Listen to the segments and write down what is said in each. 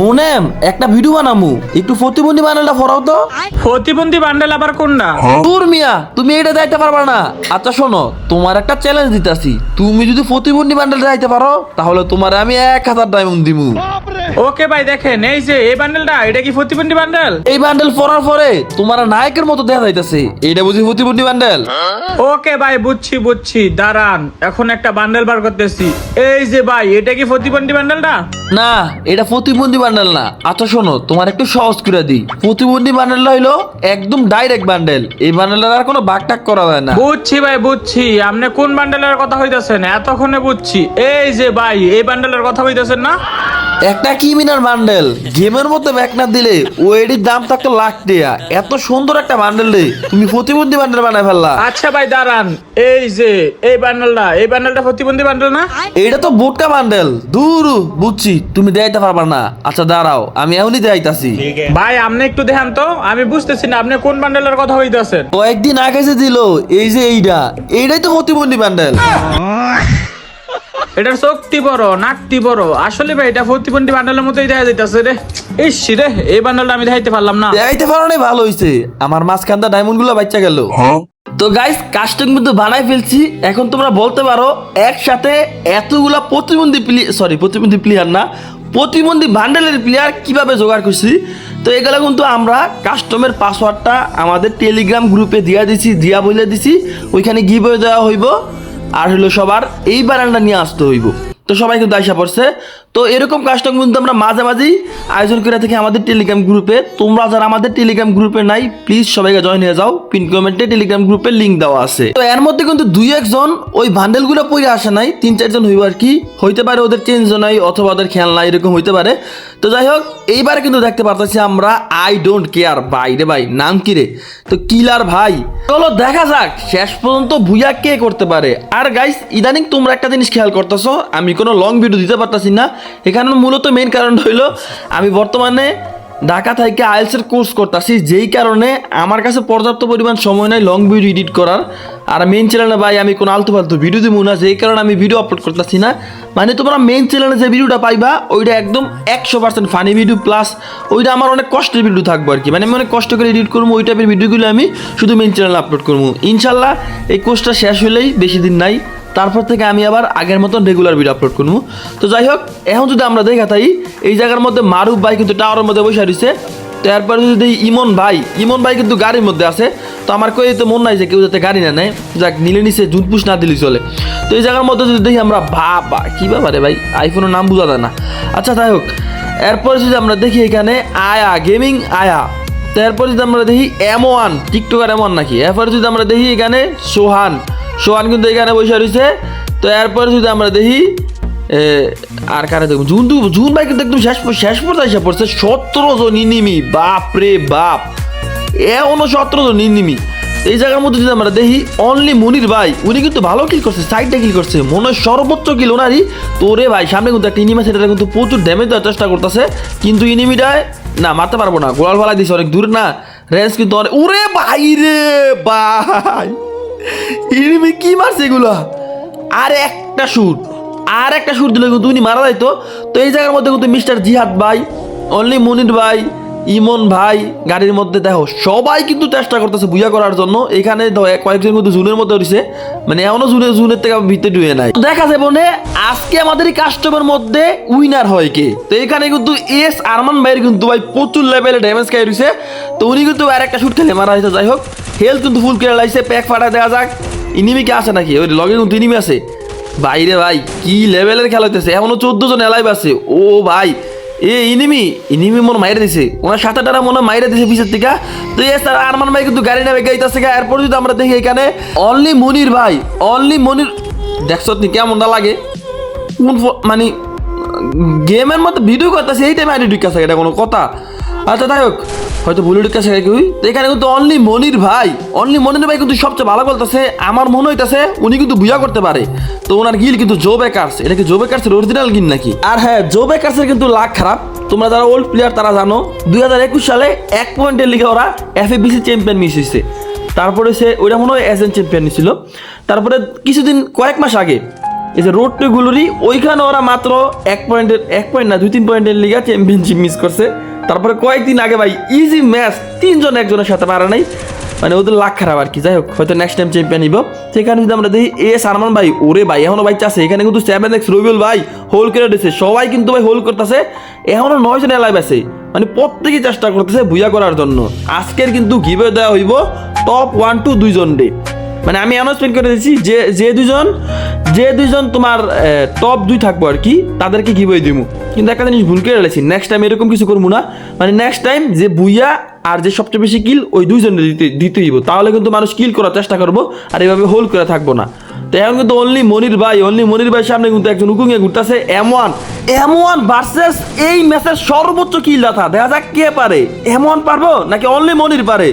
মোনেম একটা ভিডিও বানামু। একটু প্রতিবন্ধী বানালটা ফরাও তো। প্রতিবন্ধী বান্ডেল আবার কোনটা? তোর মিয়া তুমি এটা যাইতে পারবা না। আচ্ছা শোনো তোমার একটা চ্যালেঞ্জ দিতাছি। তুমি যদি প্রতিবন্ধী বান্ডেল যাইতে পারো তাহলে তোমার আমি এক হাজার ডায়মন্ড দিমু। ওকে ভাই দেখেন এই যে এই বান্ডেলটা এটা কি প্রতিবন্ধী বান্ডেল? এই বান্ডেল পরার পরে তোমার নায়কের মতো দেখা যাইতেছে। এইটা বুঝি প্রতিবন্ধী বান্ডেল? ওকে ভাই বুঝছি বুঝছি। দাঁড়ান এখন একটা বান্ডেল বার করতেছি। এই যে ভাই এটা কি প্রতিবন্ধী বান্ডেলটা? না এটা প্রতিবন্ধী বান্ডেল না। আচ্ছা শোনো, তোমার একটু সহজ করে দিই। প্রতিবন্ধী বান্ডেলটা হইল একদম ডাইরেক্ট বান্ডেল এই বান্ডেলের আর কোনো বাগটাক করা যায় না। বুঝছি ভাই, বুঝছি। আপনি কোন বান্ডেলের কথা হইতেছেন? এতক্ষণে বুঝছি। এই যে ভাই, এই বান্ডেলের কথা হইতেছেন না? একটা কিমিনার বান্ডেল গেমের মধ্যে ব্যাক না দিলে ওয়েডির দাম থাকতো লাখ টাকা। এত সুন্দর একটা বান্ডেল রে তুমি প্রতিবন্ধী বান্ডেল বানায় ফেললা। আচ্ছা ভাই দাঁড়ান। এই যে এই বান্ডেলটা এই বান্ডেলটা প্রতিবন্ধী বান্ডেল না? এইটা তো বোটকা বান্ডেল দূর বুঝছি তুমি দেখাইতে পারবা না। আচ্ছা দাঁড়াও আমি এখনই দেখাইতাছি। ভাই আপনি একটু দেখান তো আমি বুঝতেছি না আপনি কোন বান্ডেলের কথা হইতেছেন কয়েকদিন আগে যে দিল এই যে এইটা এইটাই তো প্রতিবন্ধী বান্ডেল এটার শক্তি বড় নাকটি বড়। আসলে ভাই এটা প্রতিবন্ধী বান্ডেলের মতোই দেখা যাইতেছে রে। ইস রে এই বান্ডেলটা আমি দেখাইতে পারলাম না। দেখাইতে পারো নাই ভালো হইছে। আমার মাঝখানটা ডায়মন্ডগুলো। বাচ্চা গেল তো গাইস কাস্টম কিন্তু বানাই ফেলছি। এখন তোমরা বলতে পারো একসাথে এতগুলা প্রতিবন্ধী প্লেয়ার সরি প্রতিবন্ধী প্লেয়ার না প্রতিবন্ধী বান্ডেলের প্লেয়ার কীভাবে জোগাড় করছি? তো এগুলো কিন্তু আমরা কাস্টমের পাসওয়ার্ডটা আমাদের টেলিগ্রাম গ্রুপে দিয়া দিছি দিয়া বলে দিছি। ওইখানে গিভ দেওয়া হইব। আর হলো সবার এই বারান্ডা নিয়ে আসতে হইব। তো সবাই কিন্তু আইসা পড়ছে। তো এরকম কাস্টম কিন্তু আমরা মাঝে মাঝেই আয়োজন করে থাকি আমাদের টেলিগ্রাম গ্রুপে তোমরা যারা আমাদের টেলিগ্রাম গ্রুপে নাই প্লিজ সবাইকে জয়েন হয়ে যাও। পিন কমেন্টে টেলিগ্রাম গ্রুপের লিঙ্ক দেওয়া আছে। তো এর মধ্যে কিন্তু দুই একজন ওই বান্ডেলগুলো পড়ে আসে নাই, তিন চারজন হইব আর কি। হইতে পারে ওদের চেঞ্জ নাই অথবা ওদের খেয়াল নাই, এরকম হইতে পারে। তো যাই হোক, এইবার কিন্তু দেখতে পারতেছি আমরা আই ডোন্ট কেয়ার ভাই রে ভাই, নাম কি রে? তো কিলার ভাই। চলো দেখা যাক, শেষ পর্যন্ত ভুইয়া কে করতে পারে। আর গাইস ইদানিং তোমরা একটা জিনিস খেয়াল করতেছো, আমি কোনো লং ভিডিও দিতে পারতাছি না। এখানে মূলত মেন কারণ হইল, আমি বর্তমানে ঢাকা থেকে আইএলসের কোর্স করতেছি, যেই কারণে আমার কাছে পর্যাপ্ত পরিমাণ সময় নাই লং ভিডিও এডিট করার। আর মেন চ্যানেলে ভাই আমি কোনো আলতু ফালতু ভিডিও দিব না, যেই কারণে আমি ভিডিও আপলোড করতেছি না। মানে তোমরা মেন চ্যানেলে যে ভিডিওটা পাইবা, ওইটা একদম একশো পার্সেন্ট ফানি ভিডিও প্লাস ওইটা আমার অনেক কষ্টের ভিডিও থাকব আর কি মানে আমি অনেক কষ্ট করে এডিট করব, ওই টাইপের ভিডিওগুলো আমি শুধু মেন চ্যানেলে আপলোড করব। ইনশাল্লাহ এই কোর্সটা শেষ হলেই বেশি দিন নাই। তারপর থেকে আমি আবার আগের মতন রেগুলার ভিডিও আপলোড করব। তো যাই হোক এখন যদি আমরা দেখা থাকি এই জায়গার মধ্যে মারুফ ভাই কিন্তু টাওয়ারের মধ্যে বসে রয়েছে। তো এরপরে যদি ইমন ভাই ইমন ভাই কিন্তু গাড়ির মধ্যে আছে। তো আমার কই তো মন নাই যে কেউ যাতে গাড়ি না নেয়। যাক, নিলে নিচে জুটপুস না দিলি চলে। তো এই জায়গার মধ্যে যদি দেখি আমরা, বাবা, কি ব্যাপারে ভাই? আইফোনের নাম বোঝা যায় না। আচ্ছা যাই হোক, এরপরে যদি আমরা দেখি এখানে, আয়া গেমিং আয়া। তারপরে যদি আমরা দেখি এম ওয়ান টিকটকার এমন নাকি? এরপরে যদি আমরা দেখি এখানে, সোহান। সোহান কিন্তু এখানে বসে রয়েছে। তো এরপরে যদি আমরা দেখি আর কারে দেখব। জুন দু জুন ভাই কিন্তু একদম শেষ শেষ পর্যায়ে এসে পড়ছে। সতেরো জন ইনিমি, বাপ রে বাপ। এমনও সতেরো জন ইনিমি। এই জায়গার মধ্যে যদি আমরা দেখি অনলি মনির ভাই, উনি কিন্তু ভালো কিল করছে সাইডটা কিল করছে। মনে হয় সর্বোচ্চ কিল ওনারই। তো রে ভাই, সামনে কিন্তু একটা ইনিমি এটা কিন্তু প্রচুর ড্যামেজ দেওয়ার চেষ্টা করতেছে। কিন্তু ইনিমিটায় না, মারতে পারব না। গোলাল ফালা দিছে, অনেক দূর না। রেঞ্জ কিন্তু অনেক ওরে ভাই রে ইনিমি কি মারছে এগুলো? আর একটা শুট আর একটা শুট দিলে কিন্তু মারা যাইতো। তো এই জায়গার মধ্যে কিন্তু মিস্টার জিহাদ ভাই অনলি মনির ভাই, ইমন ভাই, গাড়ির মধ্যে দেখো, সবাই কিন্তু চেষ্টা করতেছে বুঝা করার জন্য। এখানে কয়েকজন কিন্তু জুনের মধ্যে রয়েছে মানে এমনও জুনের জুনের থেকে ভিতরে ডুয়ে নাই। দেখা যাবে মনে, আজকে আমাদের কাস্টমের মধ্যে উইনার হয় কে? তো এখানে কিন্তু এস আরমান ভাইয়ের কিন্তু ভাই প্রচুর লেভেলে ড্যামেজ খাই রয়েছে তো উনি কিন্তু আর একটা শুট খেলে মারা হয়েছে যাই হোক হেলথ কিন্তু ফুল কেড়ে লাইছে প্যাক ফাটা দেওয়া যাক। ইনিমি কি আছে নাকি? ওই লগে কিন্তু ইনিমি আছে। বাইরে ভাই, কি লেভেলের খেলা হইতেছে? এখনও চোদ্দ জন এলাইভ আছে। ও ভাই, এ ইনিমি ইনিমি মনে মাইরে দিছে। ওনার সাথে টারা মনে মাইরে দিছে পিছের থেকে। তো এ স্যার আরমান ভাই কিন্তু গাড়ি নেবে গাইতেছে এরপর যদি আমরা দেখি এখানে অনলি মনির ভাই অনলি মনির দেখছ তুমি কেমনটা লাগে? কোন ফ- মানে গেমের মধ্যে ভিডিও করতেছে, এই টাইমে আইডি ঢুকাছে এটা কোনো কথা। আচ্ছা যাই হোক, হয়তো ভুলে ঢুকাছে এখানে কিন্তু অনলি মনির ভাই, অনলি মনির ভাই কিন্তু সবচেয়ে ভালো বলতেছে, আমার মনে হইতাছে উনি কিন্তু বুঝা করতে পারে। তো ওনার গিল কিন্তু জো বেকার্স, এটা কি জো বেকার্সের অরিজিনাল গিল নাকি? আর হ্যাঁ জো বেকার্সের কিন্তু লাখ খারাপ। তোমরা যারা ওল্ড প্লেয়ার তারা জানো, দুই হাজার একুশ সালে এক পয়েন্টের লিগে ওরা এফএবিসি চ্যাম্পিয়ন মিস হয়েছে তারপরে সে, ওইটা মনে হয় এসএন চ্যাম্পিয়ন ছিল তারপরে কিছুদিন, কয়েক মাস আগে এই যে রোড টু গুলোরই ওইখানে ওরা মাত্র এক পয়েন্টের এক পয়েন্ট না, দুই, তিন পয়েন্টের লিগা চ্যাম্পিয়নশিপ মিস করছে। তারপরে কয়েকদিন আগে ভাই ইজি ম্যাচ তিনজন একজনের সাথে পারে নাই। মানে ওদের লাখ খারাপ আর কি, যাই হোক, হয়তো নেক্সট টাইম চ্যাম্পিয়ন নিব। সেখানে যদি আমরা দেখি এ সারমান ভাই, ওরে ভাই, এখনও ভাই আছে এখানে কিন্তু সেভেন এক্স রবিউল ভাই হোল করে দিচ্ছে সবাই কিন্তু ভাই হোল করতেছে। এখনও নয় জন এলাইভ আছে। মানে প্রত্যেকেই চেষ্টা করতেছে ভুয়া করার জন্য। আজকের কিন্তু গিভে দেওয়া হইব টপ ওয়ান টু দুইজন ডে মানে আমি অ্যানাউন্সমেন্ট করে দিচ্ছি যে যে দুজন, যে দুইজন তোমার টপ দুই থাকব আর কি, তাদেরকে গিভে দিব কিন্তু একটা জিনিস ভুল করে রেখেছি নেক্সট টাইম এরকম কিছু করব না। মানে নেক্সট টাইম যে বুইয়া আর যে সবচেয়ে বেশি কিল ওই দুইজন দিতে দিতে দিব। তাহলে কিন্তু মানুষ কিল করার চেষ্টা করব আর এভাবে হোল্ড করে থাকব না। তো এখন কিন্তু অনলি মনির ভাই অনলি মনির ভাই সামনে কিন্তু একজন উকুঙে ঘুরতেছে M one M one versus এই ম্যাচের সর্বোচ্চ কিল দেখা যাক কে পারে। এম ওয়ান পারব নাকি অনলি মনির পারে?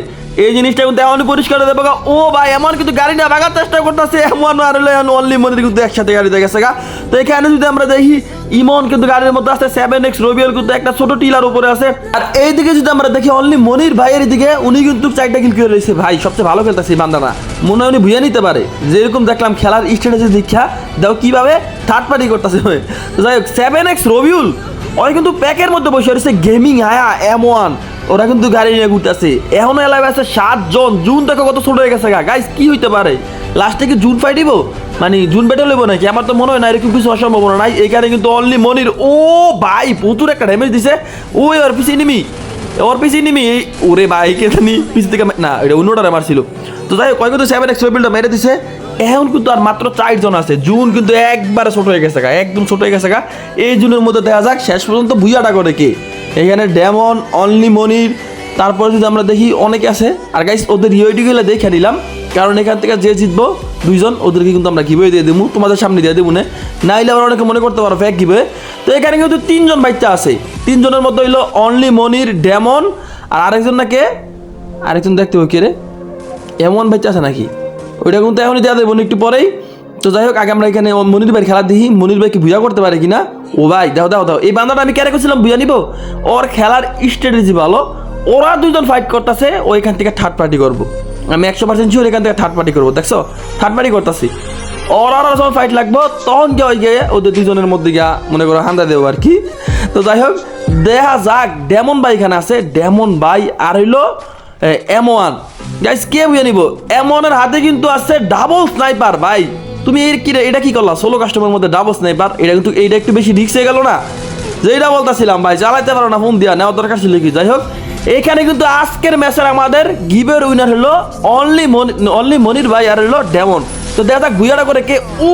এই জিনিসটা কিন্তু এমন পরিষ্কার পারে ও ভাই, এমন কিন্তু গাড়ি না ভাগার চেষ্টা করতেছে। এমন আর অনলি মনির কিন্তু একসাথে গাড়ি দেখে গা। তো এখানে যদি আমরা দেখি, ইমন কিন্তু গাড়ির মধ্যে আছে সেভেন এক্স রবিএল কিন্তু একটা ছোট টিলার উপরে আছে। আর এইদিকে যদি আমরা দেখি অনলি মনির ভাইয়ের দিকে, উনি কিন্তু চারটা কিল করে রয়েছে। ভাই, সবচেয়ে ভালো খেলতেছে বান্দানা মনে হয় উনি ভুয়ে নিতে পারে। যেরকম দেখলাম, খেলার স্ট্র্যাটেজি দীক্ষা দেখো কীভাবে থার্ড পার্টি করতেছে। যাই হোক সেভেন এক্স রবিউল ওরা কিন্তু প্যাকের মধ্যে বসে রয়েছে গেমিং আয়া এম ওয়ান ওরা কিন্তু গাড়ি নিয়ে ঘুরতেছে। এখনও এলাকায় আছে সাতজন। জুন থেকে কত ছোট হয়ে গেছে গা। গাইস কি হইতে পারে? লাস্টে কি জুন ফাইট দিব মানে জুন ব্যাটে লইব নাকি? আমার তো মনে হয় না এরকম কিছু অসম্ভাবনা নাই। এই এখানে কিন্তু অনলি মনির। ও ভাই, প্রচুর একটা ড্যামেজ দিছে। ও এবার পিছিয়ে নিমি ওর পিছিয়ে নিমি ওরে ভাই, কে জানি পিছ থেকে না, এটা অন্যটা মারছিল। তো যাই কয় কিন্তু সেভেন এক্স বিল্ডটা মেরে দিছে। এখন কিন্তু আর মাত্র চারজন আছে। জুন কিন্তু একবারে ছোট হয়ে গেছে গা। একদম ছোট হয়ে গেছে গা। এই জুনের মধ্যে দেখা যাক, শেষ পর্যন্ত ভুইয়াটা করে কে? এখানে ডেমন অনলি মনির তারপরে যদি আমরা দেখি অনেকে আছে। আর গাইস ওদের ইউটিগুলো দেখে নিলাম। কারণ এখান থেকে যে জিতবো, দুইজন, ওদেরকে কিন্তু আমরা গিবে দিয়ে দেবো তোমাদের সামনে দিয়ে দেবো না। নাইলে আবার অনেকে মনে করতে পারো ফ্যাক গিবে তো এখানে কিন্তু তিনজন বাচ্চা আছে। তিনজনের মধ্যে হইল অনলি মনির ডেমন আর আরেকজন না কে আরেকজন দেখতে হবে কে রে? এমন বাচ্চা আছে নাকি? ওইটা কিন্তু এখনই দেওয়া দেবো একটু পরেই। তো যাই হোক, আগে আমরা এখানে মনির ভাই খেলা দেখি। মনির ভাই কি ভুয়া করতে পারে কিনা? ও ভাই দাও দাও দাও এই বান্দাটা আমি ক্যারে করছিলাম ভুয়া নিব? ওর খেলার স্ট্র্যাটেজি ভালো। ওরা দুজন ফাইট করতেছে ওইখান থেকে থার্ড পার্টি করব। আমি একশো পার্সেন্ট শিওর এখান থেকে থার্ড পার্টি করব, দেখছ? থার্ড পার্টি করতেছি। ওরা ওরা যখন ফাইট লাগবো, তখন গিয়ে ওই গিয়ে ওদের দুজনের মধ্যে গিয়া মনে করো হান্দা দেবো আর কি। তো যাই হোক, দেখা যাক, ডেমন ভাই এখানে আছে। ডেমন ভাই আর হইল এম ওয়ান গাইস কে বুঝে নিব? ওয়ানের হাতে কিন্তু আছে ডাবল স্নাইপার ভাই। তুমি এর কি এটা কি করলা? ষোলো কাস্টমার মধ্যে ডাবল স্নাইপার এটা কিন্তু এইটা একটু বেশি রিক্স হয়ে গেল না? যেটা বলতেছিলাম ভাই চালাইতে পারো না ফোন দিয়া, নেওয়া দরকার ছিল কি? যাই হোক, এখানে কিন্তু আজকের ম্যাচের আমাদের গিভের উইনার হলো অনলি মনি অনলি মনির ভাই আর হলো ডেমন তো দেখা যাক ভুইয়াটা করে কে? ও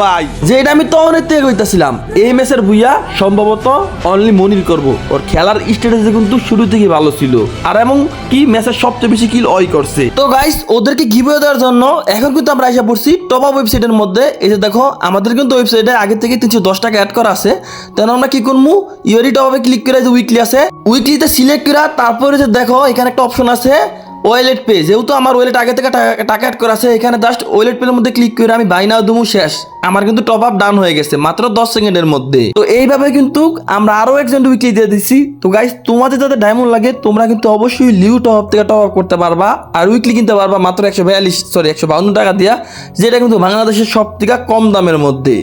ভাই। যে এটা আমি তখনের থেকে কইতাছিলাম, এই ম্যাচের ভুইয়া সম্ভবত অনলি মনির করব। ওর খেলার স্ট্র্যাটেজি কিন্তু শুরু থেকে ভালো ছিল। আর এমন কি ম্যাচের সবচেয়ে বেশি কিল ওই করছে। তো গাইস ওদেরকে গিভওয়ে দেওয়ার জন্য এখন কিন্তু আমরা এসে পড়ছি টপ আপ ওয়েবসাইটের মধ্যে। এই যে দেখো, আমাদের কিন্তু ওয়েবসাইটে আগে থেকে তিনশো দশ টাকা অ্যাড করা আছে। তাহলে আমরা কি করব ইয়েরি টপ আপে ক্লিক করে যে উইকলি আছে। উইকলিতে সিলেক্ট করা তারপরে যে দেখো, এখানে একটা অপশন আছে। ওয়েলেট পে, যেহেতু আমার ওয়েলেট আগে থেকে টাকা- অ্যাড করা আছে, এখানে জাস্ট ওয়েলেট পের মধ্যে ক্লিক করে আমি বাই নাও দুমু শেষ। আমার কিন্তু টপ আপ ডাউন হয়ে গেছে, মাত্র দশ সেকেন্ডের মধ্যে। তো এইভাবে কিন্তু আমরা আরও একজন উইকলি দিয়ে দিচ্ছি তো গাইস তোমাদের যাদের ডায়মন্ড লাগে, তোমরা কিন্তু অবশ্যই লিউ টপ আপ থেকে টপ আপ করতে পারবা, আর উইকলি কিনতে পারবা মাত্র একশো বিয়াল্লিশ সরি একশো বাউন্ন টাকা দিয়া, যেটা কিন্তু বাংলাদেশের সব থেকে কম দামের মধ্যে।